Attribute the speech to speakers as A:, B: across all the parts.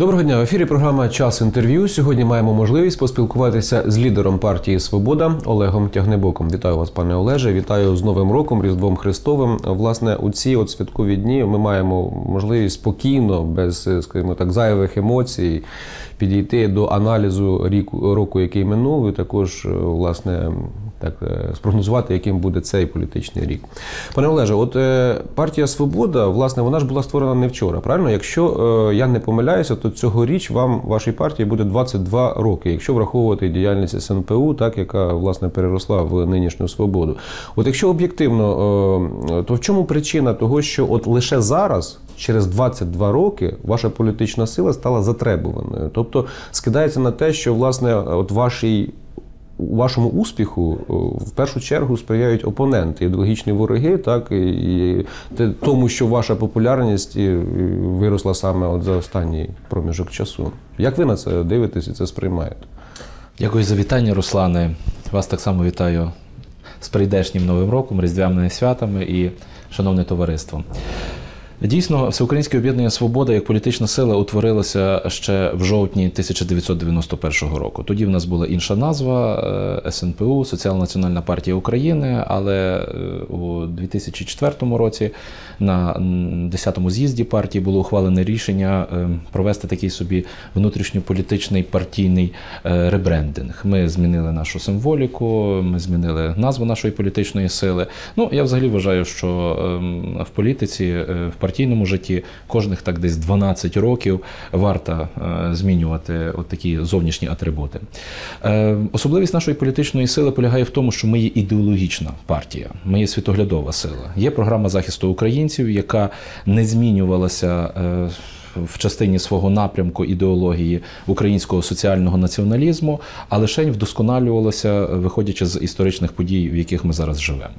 A: Доброго дня в ефірі. Програма Час інтерв'ю. Сьогодні маємо можливість поспілкуватися з лідером партії Свобода Олегом Тягнебоком. Вітаю вас, пане Олеже. Вітаю з Новим роком, Різдвом Христовим. Власне, у ці от святкові дні ми маємо можливість спокійно, без скажімо так, зайвих емоцій, підійти до аналізу ріку року, який минув, і також власне. Так, е, спрогнозувати, яким буде цей політичний рік. Пане Олеже, от е, партія Свобода, власне, вона ж була створена не вчора. Правильно? Якщо е, я не помиляюся, то цьогоріч вам вашій партії буде 22 роки, якщо враховувати діяльність СНПУ, так яка власне переросла в нинішню свободу. От якщо об'єктивно, то в чому причина того, що от лише зараз? Через 22 роки ваша політична сила стала затребуваною, тобто скидається на те, що власне от вашій вашому успіху в першу чергу сприяють опоненти, ідеологічні вороги, так і тому, що ваша популярність виросла саме от за останній проміжок часу. Як ви на це дивитесь і це сприймаєте?
B: Дякую за вітання, Руслане. Вас так само вітаю з прийдешнім новим роком, різдвяними святами і шановне товариство. Дійсно, всеукраїнське об'єднання Свобода як політична сила утворилося ще в жовтні 1991 року. Тоді в нас була інша назва е, СНПУ Соціал-Національна партія України. Але е, у 2004 році на 10-му з'їзді партії було ухвалене рішення е, провести такий собі внутрішньополітичний партійний ребрендинг. Ми змінили нашу символіку, ми змінили назву нашої політичної сили. Ну я взагалі вважаю, що ем, в політиці в партійному житті кожних так десь 12 років варто е, змінювати от такі зовнішні атрибути. Е, особливість нашої політичної сили полягає в тому, що ми є ідеологічна партія, ми є світоглядова сила. Є програма захисту українців, яка не змінювалася. Е, в частині свого напрямку ідеології українського соціального націоналізму, а лише вдосконалювалося, виходячи з історичних подій, в яких ми зараз живемо.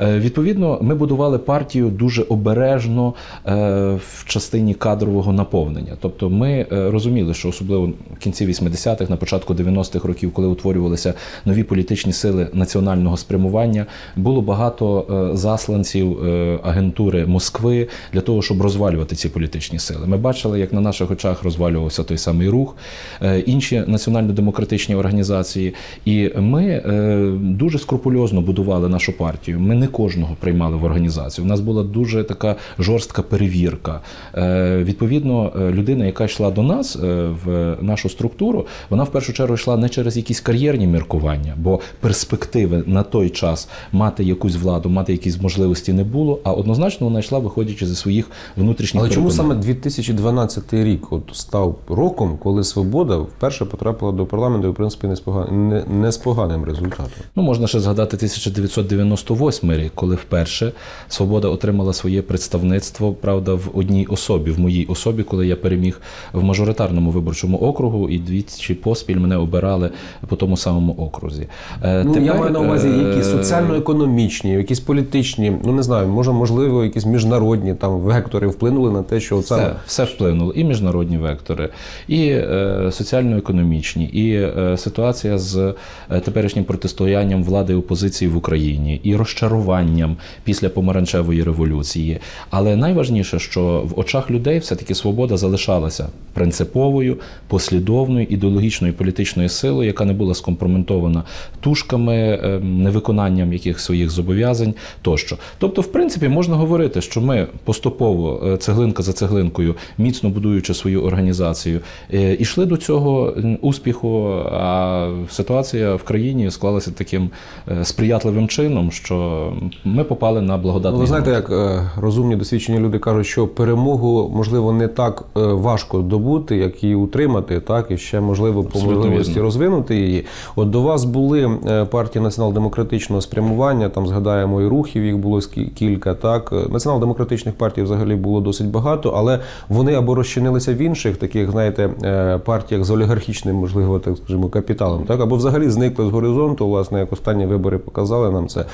B: Е, відповідно, ми будували партію дуже обережно е, в частині кадрового наповнення. Тобто, ми е, розуміли, що особливо в кінці 80-х, на початку 90-х років, коли утворювалися нові політичні сили національного спрямування, було багато засланців агентури Москви для того, щоб розвалювати ці політичні сили. Ми бачили, як на наших очах розвалювався той самий рух, е, інші національно-демократичні організації. І ми е, дуже скрупульозно будували нашу партію. Ми не кожного приймали в організацію. У нас була дуже така жорстка перевірка. Е, відповідно, людина, яка йшла до нас в нашу структуру, вона в першу чергу йшла не через якісь кар'єрні міркування, бо перспективи на той час мати якусь владу, мати якісь можливості не було. А однозначно вона йшла, виходячи зі своїх внутрішніх
A: Але чому саме 2000 2012 рік от став роком, коли свобода вперше потрапила до парламенту, і, в принципі, не з поганим, не, не з поганим результатом.
B: Ну можна ще згадати 1998 рік, коли вперше свобода отримала своє представництво, правда, в одній особі, в моїй особі, коли я переміг в мажоритарному виборчому округу, і двічі поспіль мене обирали по тому самому окрузі.
A: Е, ну, Тепер, я маю на увазі які е, соціально-економічні, якісь політичні, ну не знаю, може, можливо, якісь міжнародні там вектори вплинули на те, що
B: все, все вплинуло і міжнародні вектори, і е, соціально-економічні, і е, ситуація з е, теперішнім протистоянням влади і опозиції в Україні, і розчаруванням після помаранчевої революції. Але найважніше, що в очах людей все-таки свобода залишалася принциповою, послідовною ідеологічною політичною силою, яка не була скомпроментована тушками, невиконанням якихось своїх зобов'язань тощо. Тобто, в принципі, можна говорити, що ми поступово цеглинка за цеглинкою міцно будуючи свою організацію, е, ішли до цього успіху. А ситуація в країні склалася таким е, сприятливим чином, що ми попали на благодатний.
A: Ви знаєте, як е, розумні досвідчені люди кажуть, що перемогу можливо не так важко добути, як її утримати, так і ще можливо по можливості розвинути її. От до вас були партії націонал-демократичного спрямування. Там згадаємо і рухів, їх було кілька. Так націонал-демократичних партій взагалі було досить багато, але вони або розчинилися в інших таких, знаєте, е, партіях з олігархічним, можливо, так скажімо, капіталом, так? Або взагалі зникли з горизонту, власне, як останні вибори показали нам це.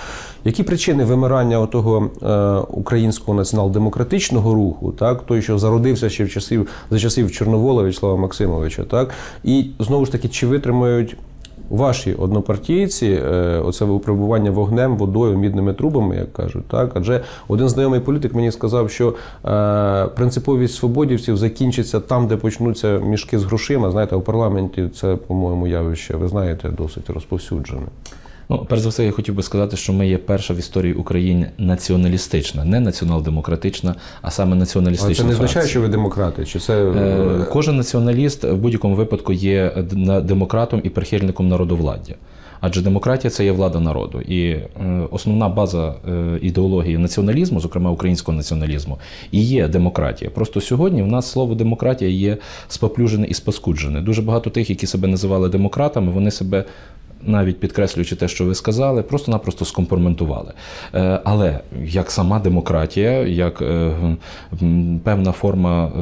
A: Які причини вимирання того е, українського націонал-демократичного руху, так? Той, що зародився ще в часів за часів Чорновола Вячеслава Максимовича, так? І знову ж таки, чи витримають ваші однопартійці, е, оце випробування вогнем, водою, мідними трубами, як кажуть, так адже один знайомий політик мені сказав, що е, принциповість свободівців закінчиться там, де почнуться мішки з грошима. Знаєте, у парламенті це, по-моєму, явище, ви знаєте, досить розповсюджене.
B: Ну, перш за все, я хотів би сказати, що ми є перша в історії України націоналістична, не націонал-демократична, а саме
A: Але
B: націоналістична.
A: це не означає, що ви демократи, чи це
B: Е,
A: е,
B: Кожен націоналіст в будь-якому випадку є демократом і прихильником народовладдя. Адже демократія це є влада народу. І е, основна база е, ідеології націоналізму, зокрема українського націоналізму, і є демократія. Просто сьогодні в нас слово демократія є споплюжене і спаскуджене. Дуже багато тих, які себе називали демократами, вони себе. Навіть підкреслюючи те, що ви сказали, просто-напросто скомпроментували. Е, Але як сама демократія, як е, певна форма,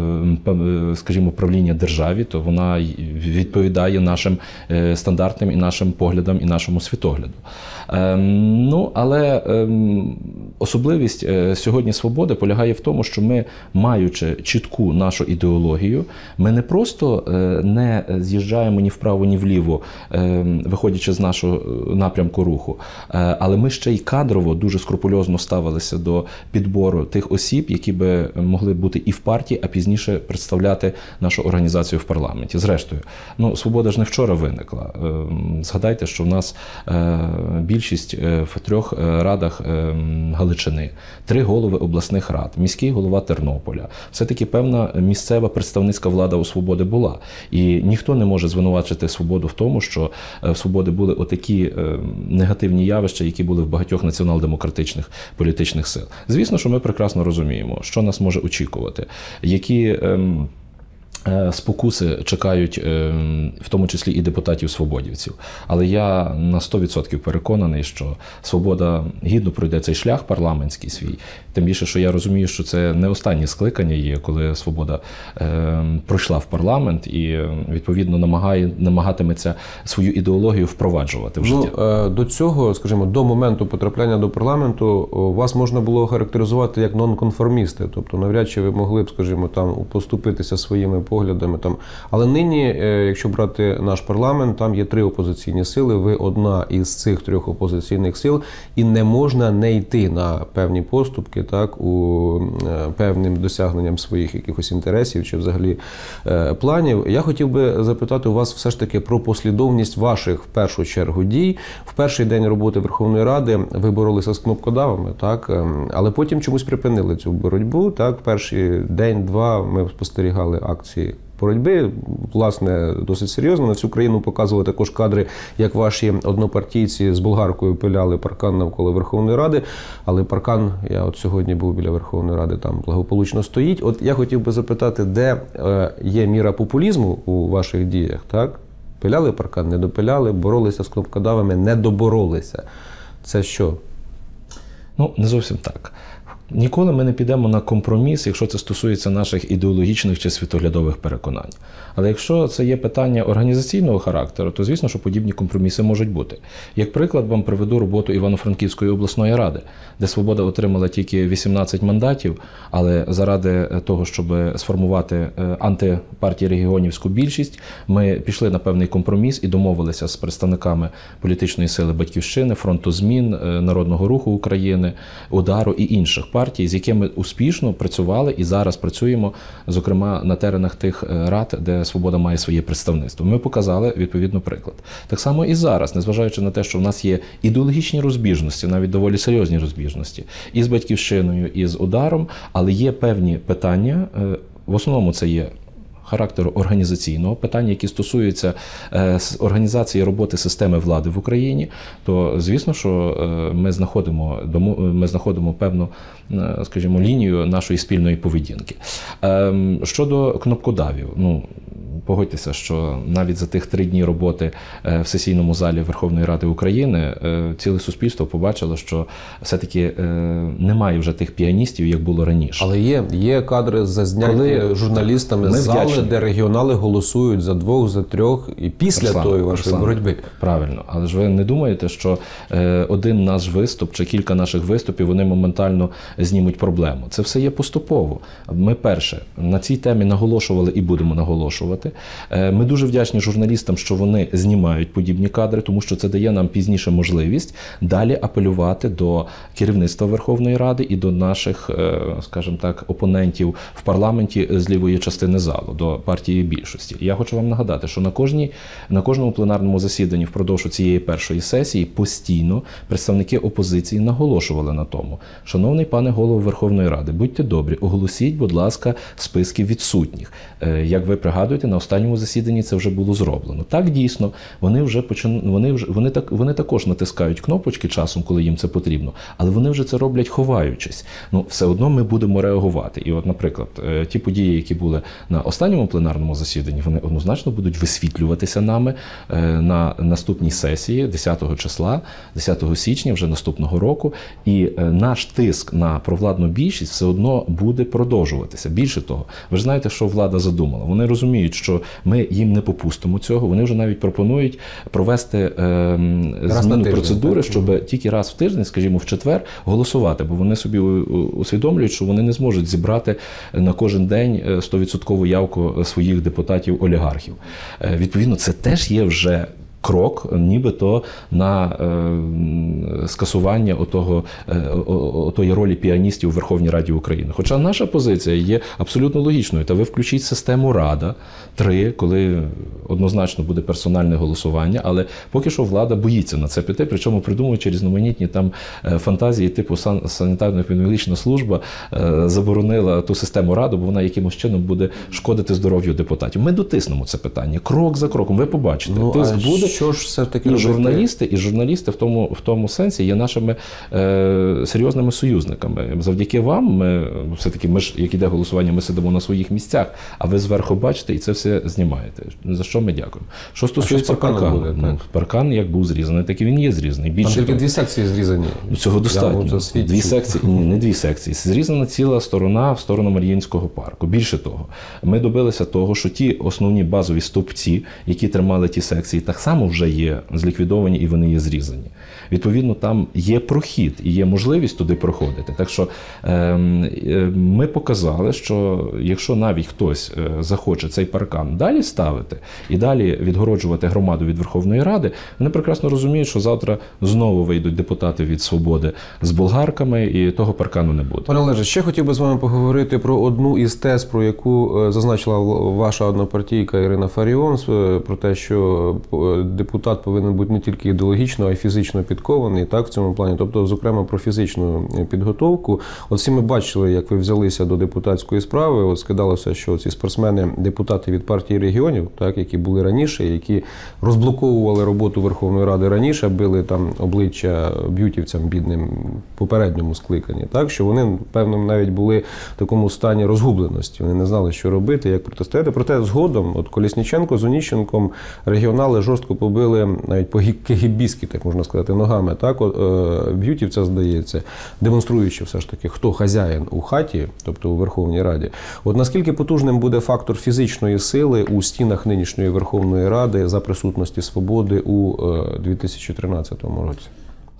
B: е, скажімо, правління державі, то вона відповідає нашим стандартам і нашим поглядам і нашому світогляду. Ну, але особливість сьогодні свободи полягає в тому, що ми, маючи чітку нашу ідеологію, ми не просто не з'їжджаємо ні вправо, ні вліво, е, виходячи з нашого е, напрямку руху, е, але ми ще й кадрово дуже скрупульозно ставилися до підбору тих осіб, які би могли бути і в партії, а пізніше представляти нашу організацію в парламенті. Зрештою, ну свобода ж не вчора виникла. Ем, Згадайте, що в нас е, більшість е, в трьох е, радах Галичини, три голови обласних рад, міський голова Тернополя. Все таки певна місцева представницька влада у свободи була. І ніхто не може звинувачити свободу в тому, що е, свободи були отакі е, негативні явища, які були в багатьох націонал-демократичних політичних сил. Звісно, що ми прекрасно розуміємо, що нас може очікувати, які. Е, Спокуси чекають, е, в тому числі і депутатів свободівців. Але я на 100% переконаний, що свобода гідно пройде цей шлях парламентський свій. Тим більше, що я розумію, що це не останнє скликання є, коли свобода е, пройшла в парламент і відповідно намагає намагатиметься свою ідеологію впроваджувати в
A: Ну,
B: життя.
A: е, до цього, скажімо, до моменту потрапляння до парламенту вас можна було характеризувати як нонконформісти. Тобто, навряд чи ви могли б, скажімо, там поступитися своїми поглядами. Там. Але нині, е, якщо брати наш парламент, там є три опозиційні сили. Ви одна із цих трьох опозиційних сил, і не можна не йти на певні поступки, так у е, певним досягненням своїх якихось інтересів чи взагалі е, планів. Я хотів би запитати у вас все ж таки про послідовність ваших в першу чергу дій. В перший день роботи Верховної Ради ви боролися з кнопкодавами, так ем, але потім чомусь припинили цю боротьбу. Так, перший день-два ми спостерігали акції. Боротьби, власне, досить серйозно. На всю країну показували також кадри, як ваші однопартійці з болгаркою пиляли паркан навколо Верховної Ради. Але паркан, я от сьогодні був біля Верховної Ради, там благополучно стоїть. От я хотів би запитати, де е, є міра популізму у ваших діях, так? Пиляли паркан, не допиляли, боролися з кнопкодавами, не доборолися. Це що?
B: Ну, не зовсім так. Ніколи ми не підемо на компроміс, якщо це стосується наших ідеологічних чи світоглядових переконань. Але якщо це є питання організаційного характеру, то звісно, що подібні компроміси можуть бути. Як приклад, вам приведу роботу Івано-Франківської обласної ради, де Свобода отримала тільки 18 мандатів, але заради того, щоб сформувати е, антипартії регіонівську більшість, ми пішли на певний компроміс і домовилися з представниками політичної сили Батьківщини, фронту змін, е, Народного руху України, удару і інших партій, з якими успішно працювали і зараз працюємо, зокрема на теренах тих е, рад, де свобода має своє представництво. Ми показали відповідно приклад. Так само і зараз, незважаючи на те, що в нас є ідеологічні розбіжності, навіть доволі серйозні розбіжності, і з батьківщиною, і з ударом, але є певні питання. е, В основному це є характеру організаційного питання, які стосуються е, організації роботи системи влади в Україні, то звісно, що е, ми знаходимо дому- ми знаходимо певну, е, скажімо, лінію нашої спільної поведінки. Ем, Щодо кнопкодавів, ну погодьтеся, що навіть за тих три дні роботи е, в сесійному залі Верховної Ради України е, ціле суспільство побачило, що все-таки е, немає вже тих піаністів, як було раніше.
A: Але є, є кадри зазняті
B: Коли-
A: журналістами
B: Ми
A: з зали,
B: вдячні.
A: де регіонали голосують за двох, за трьох, і після
B: Руслан,
A: тої вашої
B: Руслан,
A: боротьби.
B: Правильно, але ж ви не думаєте, що один наш виступ чи кілька наших виступів вони моментально знімуть проблему. Це все є поступово. Ми перше на цій темі наголошували і будемо наголошувати. Е, Ми дуже вдячні журналістам, що вони знімають подібні кадри, тому що це дає нам пізніше можливість далі апелювати до керівництва Верховної Ради і до наших, е, скажімо так, опонентів в парламенті з лівої частини залу, до партії більшості. Я хочу вам нагадати, що на кожній на кожному пленарному засіданні впродовж цієї першої сесії постійно представники опозиції наголошували на тому, шановний пане голово Верховної Ради, будьте добрі, оголосіть, будь ласка, списки відсутніх. Е, Як ви пригадуєте, на останньому засіданні це вже було зроблено. Так дійсно, вони вже почин... вони вже вони так вони також натискають кнопочки часом, коли їм це потрібно, але вони вже це роблять ховаючись. Ну все одно ми будемо реагувати. І, от, наприклад, е, ті події, які були на останньому пленарному засіданні, вони однозначно будуть висвітлюватися нами е, на наступній сесії 10 числа, 10 січня, вже наступного року. І е, наш тиск на провладну більшість все одно буде продовжуватися. Більше того, ви ж знаєте, що влада задумала. Вони розуміють, що ми їм не попустимо цього. Вони вже навіть пропонують провести е,
A: Раз
B: зміну
A: тиждень,
B: процедури,
A: так?
B: щоб тільки раз в тиждень, скажімо, в четвер, голосувати, бо вони собі усвідомлюють, що вони не зможуть зібрати на кожен день е, 100% явку своїх депутатів-олігархів. Е, Відповідно, це теж є вже. Крок, нібито на е, скасування отого, е, отої ролі піаністів у Верховній Раді України. Хоча наша позиція є абсолютно логічною. Та ви включіть систему Рада 3, коли однозначно буде персональне голосування, але поки що влада боїться на це піти, причому придумуючи різноманітні там е, фантазії, типу сан- санітарно-епідеміологічна служба заборонила ту систему раду, бо вона якимось чином буде шкодити здоров'ю депутатів. Ми дотиснемо це питання крок за кроком. Ви побачите,
A: Ну,
B: тиск буде.
A: Що ж все таки
B: І
A: робити?
B: журналісти, і журналісти в тому, в тому сенсі є нашими е, серйозними союзниками. Завдяки вам, ми все-таки ми ж, як іде голосування, ми сидимо на своїх місцях, а ви зверху бачите і це все знімаєте. За що ми дякуємо. Що стосується паркану,
A: буде,
B: ну, паркан як був зрізаний, так і він є зрізаний.
A: Там тільки
B: того.
A: дві секції зрізані.
B: Ну, Цього достатньо. Дві секції, ні, не дві секції. Зрізана ціла сторона в сторону Мар'їнського парку. Більше того, ми добилися того, що ті основні базові стовпці, які тримали ті секції, так само вже є зліквідовані і вони є зрізані. Відповідно, там є прохід і є можливість туди проходити. Так що ем, е, ми показали, що якщо навіть хтось е, захоче цей паркан далі ставити і далі відгороджувати громаду від Верховної Ради, вони прекрасно розуміють, що завтра знову вийдуть депутати від свободи з болгарками, і того паркану не буде.
A: Пане Олеже, ще хотів би з вами поговорити про одну із тез, про яку е, зазначила ваша однопартійка Ірина Фаріон, е, про те, що депутат повинен бути не тільки ідеологічно, а й фізично підкований, так в цьому плані, тобто, зокрема, про фізичну е, підготовку. От всі ми бачили, як ви взялися до депутатської справи. От скидалося, що ці спортсмени, депутати від партії регіонів, так які були раніше, які розблоковували роботу Верховної Ради раніше, били там обличчя б'ютівцям бідним попередньому скликанні, так що вони певно навіть були в такому стані розгубленості. Вони не знали, що робити, як протистояти. Проте згодом, от Колісніченко з Оніщенком регіонали жорстко побили навіть по кегібіськи, так можна сказати, ногами. Так, от, е, б'ютівця здається, демонструючи все ж таки, хто хазяїн у хаті, тобто у Верховній Раді. От наскільки потужним буде фактор фізичної сили у стінах нинішньої Верховної Ради за присутності свободи у е, 2013 році?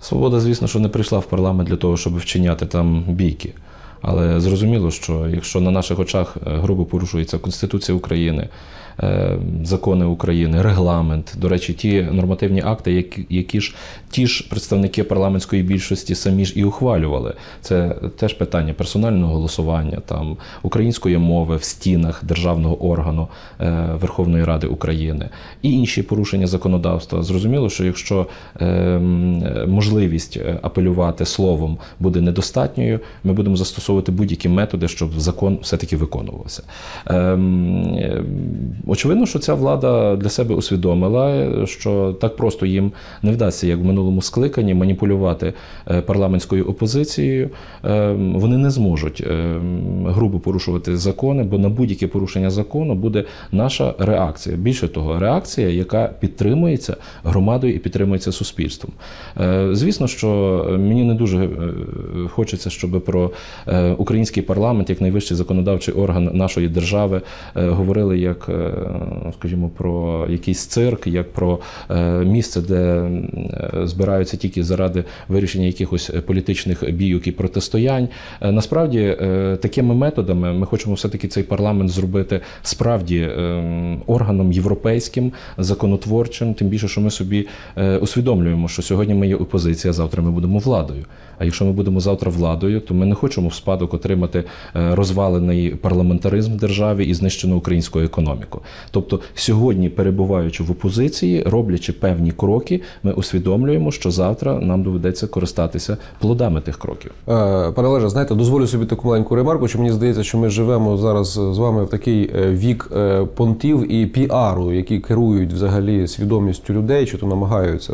B: Свобода, звісно, що не прийшла в парламент для того, щоб вчиняти там бійки. Але зрозуміло, що якщо на наших очах е, грубо порушується Конституція України, е, закони України, регламент, до речі, ті нормативні акти, які, які ж ті ж представники парламентської більшості самі ж і ухвалювали. Це теж питання персонального голосування, там української мови в стінах державного органу е, Верховної Ради України і інші порушення законодавства. Зрозуміло, що якщо е, можливість е, апелювати словом буде недостатньою, ми будемо застосовувати будь-які методи, щоб закон все-таки виконувався. Е, Очевидно, що ця влада для себе усвідомила, що так просто їм не вдасться, як в минулому скликанні, маніпулювати е, парламентською опозицією. Ем, Вони не зможуть грубо порушувати закони, бо на будь-яке порушення закону буде наша реакція. Більше того, реакція, яка підтримується громадою і підтримується суспільством. Е, Звісно, що мені не дуже е, хочеться, щоб про е, е, український парламент, як найвищий законодавчий орган нашої держави, е, говорили як, е, скажімо, про якийсь цирк, як про е, місце, де е, збираються тільки заради вирішення якихось політичних бійок і протистоянь. Е, Насправді, е, такими методами ми хочемо все-таки цей парламент зробити справді е, органом європейським, законотворчим, тим більше, що ми собі е, усвідомлюємо, що сьогодні ми є опозиція, завтра ми будемо владою. А якщо ми будемо завтра владою, то ми не хочемо в спадок отримати е, розвалений парламентаризм в державі і знищену українську економіку. Тобто, сьогодні, перебуваючи в опозиції, роблячи певні кроки, ми усвідомлюємо, що завтра нам доведеться користатися плодами тих кроків.
A: Е, Пане Олеже, знаєте, дозволю собі таку маленьку ремарку, що мені здається, що ми живемо зараз з вами в такий е, вік е, понтів і піару, які керують взагалі свідомістю людей, чи то намагаються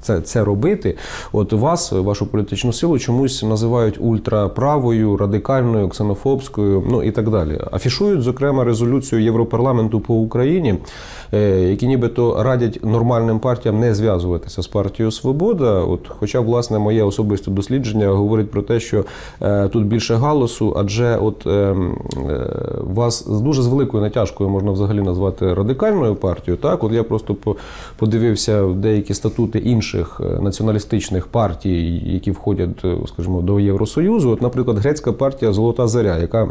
A: це, це робити. От вас, вашу політичну силу, чомусь називають ультраправою, радикальною, ксенофобською, ну і так далі. Афішують, зокрема, резолюцію Європарламенту по Україні, е, які нібито радять нормальним партіям не зв'язуватися з партією Свобода. От, хоча, власне, моє особисте дослідження говорить про те, що е, тут більше галасу, адже от е, е, вас дуже з великою натяжкою можна взагалі назвати радикальною партією. Так, от я просто по- подивився деякі статути інших націоналістичних партій, які входять, скажімо, до Євросоюзу. От, наприклад, грецька партія Золота Заря, яка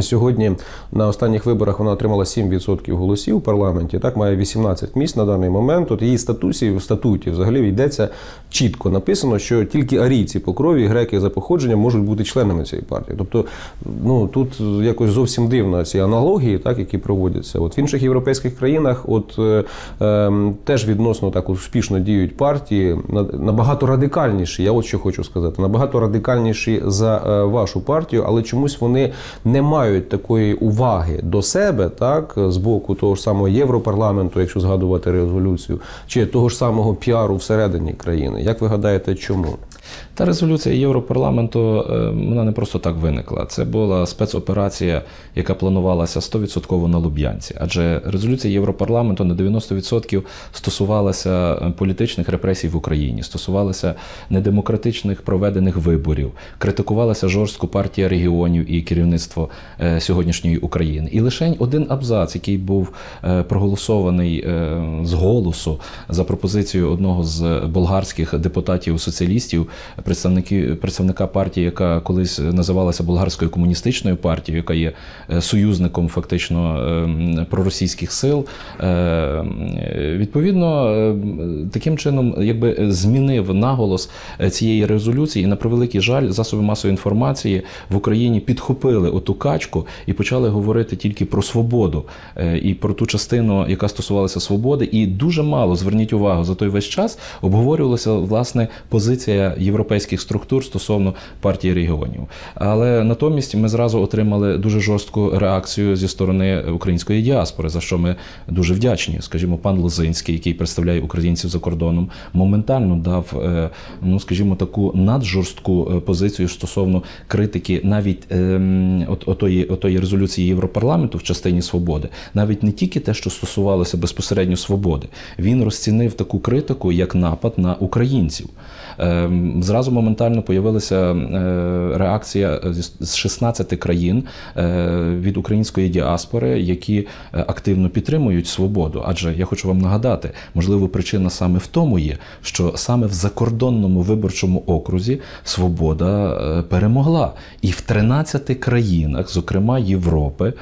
A: Сьогодні на останніх виборах вона отримала 7% голосів у парламенті. Так має 18 місць на даний момент. От її статусі в статуті взагалі йдеться чітко написано, що тільки арійці по крові, греки за походженням можуть бути членами цієї партії. Тобто, ну тут якось зовсім дивно ці аналогії, так які проводяться. От в інших європейських країнах, от е, е, теж відносно так успішно діють партії, на- набагато радикальніші. Я от що хочу сказати, набагато радикальніші за е, вашу партію, але чомусь вони не мають такої уваги до себе, так з боку того ж самого Європарламенту, якщо згадувати резолюцію, чи того ж самого піару всередині країни. Як ви гадаєте, чому?
B: Та резолюція Європарламенту е, вона не просто так виникла. Це була спецоперація, яка планувалася 100% на Луб'янці. Адже резолюція Європарламенту на 90% стосувалася е, політичних репресій в Україні, стосувалася недемократичних проведених виборів, критикувалася жорстко партія регіонів і керівництво е, сьогоднішньої України. І лише один абзац, який був проголосований з голосу за пропозицією одного з болгарських представники, представника партії, яка колись називалася Болгарською комуністичною партією, яка є е, союзником фактично е, проросійських сил. Е, Відповідно, е, таким чином якби змінив наголос е, цієї резолюції, і на превеликий жаль, засоби масової інформації в Україні підхопили оту качку і почали говорити тільки про свободу е, і про ту частину, яка стосувалася свободи, і дуже мало зверніть увагу за той весь час обговорювалася власне позиція європейських структур стосовно партії регіонів. Але натомість ми зразу отримали дуже жорстку реакцію зі сторони української діаспори, за що ми дуже вдячні. Скажімо, пан Лозинський, який представляє українців за кордоном, моментально дав, е, ну скажімо, таку наджорстку е, позицію стосовно критики навіть ем, от, отої, отої резолюції Європарламенту в частині свободи, навіть не тільки те, що стосувалося безпосередньо свободи, він розцінив таку критику як напад на українців. Ем, Зразу моментально появилася е, реакція з- з 16 країн е, від української діаспори, які е, активно підтримують свободу. Адже я хочу вам нагадати, можливо, причина саме в тому є, що саме в закордонному виборчому окрузі свобода перемогла. І в 13 країнах, зокрема Європи,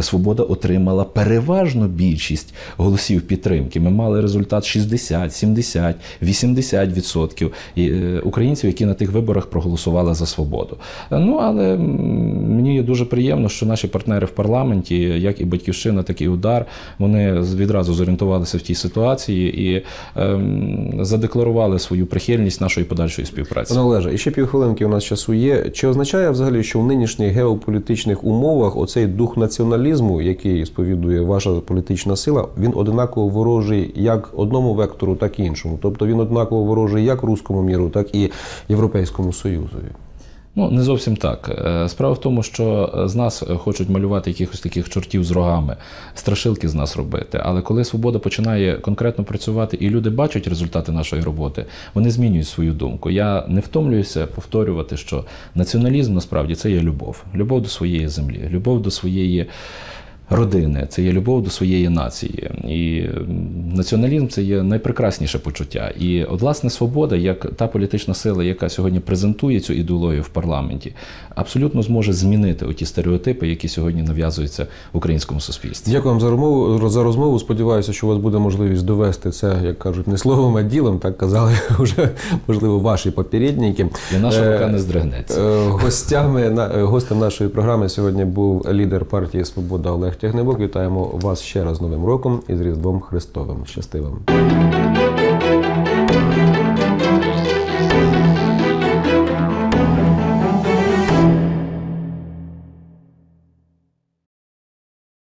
B: свобода отримала переважну більшість голосів підтримки. Ми мали результат 60, 70, 80 відсотків українців, які на тих виборах проголосували за свободу. Е, Ну але мені дуже приємно, що наші партнери в парламенті, як і батьківщина, так і удар, вони відразу зорієнтувалися в тій ситуації і ем, задекларували свою прихильність нашої подальшої співпраці.
A: Пане Олеже, і ще півхвилинки у нас часу є. Чи означає взагалі, що в нинішніх геополітичних умовах оцей дух націоналізму, який сповідує ваша політична сила, він однаково ворожий як одному вектору, так і іншому? Тобто він однаково ворожий як руському міру, так і Європейському Союзові?
B: Ну, не зовсім так. Е, Справа в тому, що з нас хочуть малювати якихось таких чортів з рогами, страшилки з нас робити. Але коли свобода починає конкретно працювати і люди бачать результати нашої роботи, вони змінюють свою думку. Я не втомлююся повторювати, що націоналізм насправді це є любов. Любов до своєї землі, любов до своєї. Родини, це є любов до своєї нації. І націоналізм це є найпрекрасніше почуття. І от, власне, свобода, як та політична сила, яка сьогодні презентує цю ідеологію в парламенті, абсолютно зможе змінити оті стереотипи, які сьогодні нав'язуються в українському суспільстві.
A: Дякую вам за розмову. За розмову. Сподіваюся, що у вас буде можливість довести це, як кажуть, не словом, а ділом. Так казали вже можливо ваші попередники.
B: І наша
A: Е,
B: рука не здригнеться.
A: Е, Гостями на е, гостем нашої програми сьогодні був лідер партії Свобода Олег Тягнебок. Вітаємо вас ще раз з Новим роком і з Різдвом Христовим. Щасти вам!